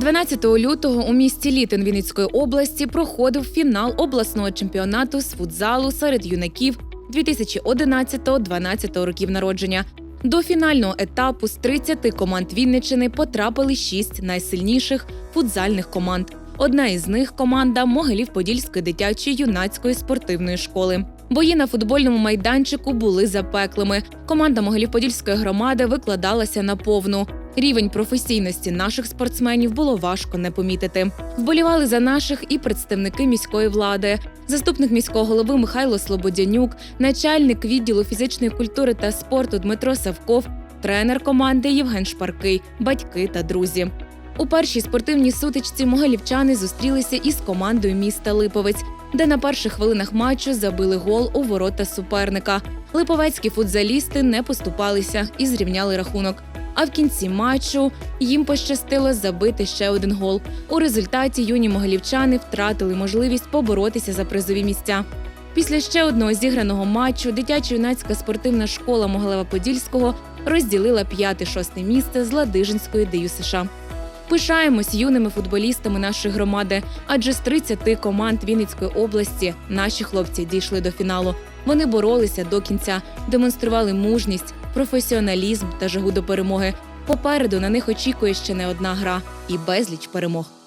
12 лютого у місті Літин Вінницької області проходив фінал обласного чемпіонату з футзалу серед юнаків 2011-12 років народження. До фінального етапу з 30 команд Вінничини потрапили 6 найсильніших футзальних команд. Одна із них команда Могилів-Подільської дитячої юнацької спортивної школи. Бої на футбольному майданчику були запеклими. Команда Могилів-Подільської громади викладалася на повну. Рівень професійності наших спортсменів було важко не помітити. Вболівали за наших і представники міської влади, заступник міського голови Михайло Слободянюк, начальник відділу фізичної культури та спорту Дмитро Савков, тренер команди Євген Шпаркий, батьки та друзі. У першій спортивній сутичці могилівчани зустрілися із командою міста Липовець, де на перших хвилинах матчу забили гол у ворота суперника. Липовецькі футзалісти не поступалися і зрівняли рахунок. А в кінці матчу їм пощастило забити ще один гол. У результаті юні могилівчани втратили можливість поборотися за призові місця. Після ще одного зіграного матчу дитячо-юнацька спортивна школа Могилева-Подільського розділила п'яте-шосте місце з Ладижинської ДЮ США. Пишаємось юними футболістами нашої громади, адже з 30 команд Вінницької області наші хлопці дійшли до фіналу. Вони боролися до кінця, демонстрували мужність, професіоналізм та жагу до перемоги. Попереду на них очікує ще не одна гра і безліч перемог.